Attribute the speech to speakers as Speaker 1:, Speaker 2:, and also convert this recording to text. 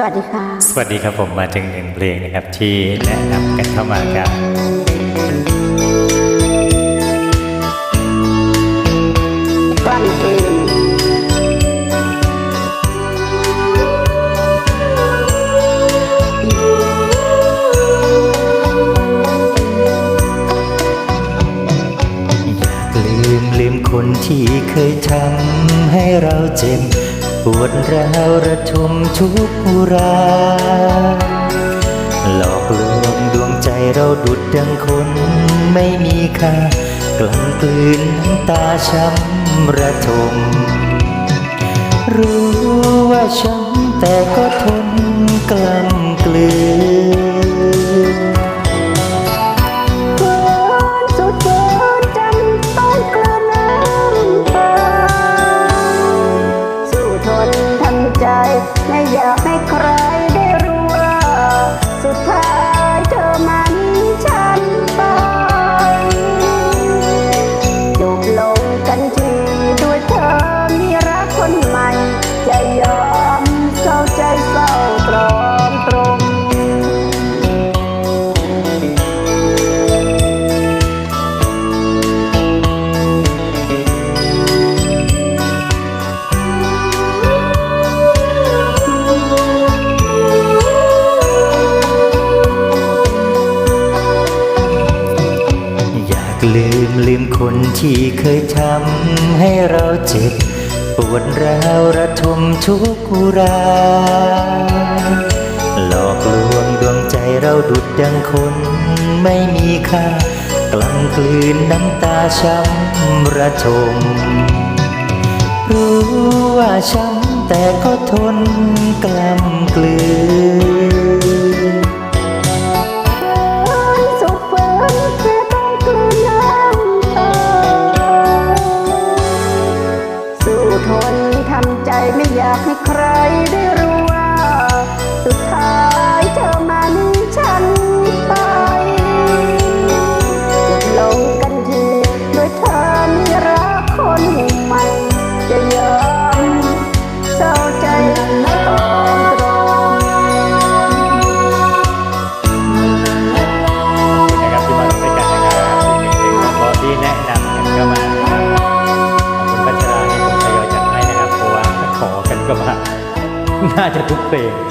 Speaker 1: สวัสดีค่ะ
Speaker 2: สวัสดีครับผมมาถึงหนึ่งเพลงนะครับที่แนะนำกันเข้ามาครับ
Speaker 1: กลั่นกลืน
Speaker 2: อยากลืมลืมคนที่เคยทำให้เราเจ็บ ปวดร้าวระทมทุกขรา หลอกลวงดวงใจเราดุดดังคนไม่มีค่ากลั้นกลืนน้ำตาช้ำระทม รู้ว่าช้ำแต่ก็ทนกล้ำก
Speaker 1: ท ลืม
Speaker 2: ลืมคนที่เคยทำให้เราเจ็บ ปวดร้าวระทมทุกขุรา หลอกลวงดวงใจเราดุดดังคนไม่มีค่ากลั่นกลืนน้ำตาช้ำระทม รู้ว่าช้ำแต่ก็ทนกล้ำกลืน
Speaker 1: ทนทำใจไม่อยากให้ใครได้รู้
Speaker 2: น่าจะทุกเพลง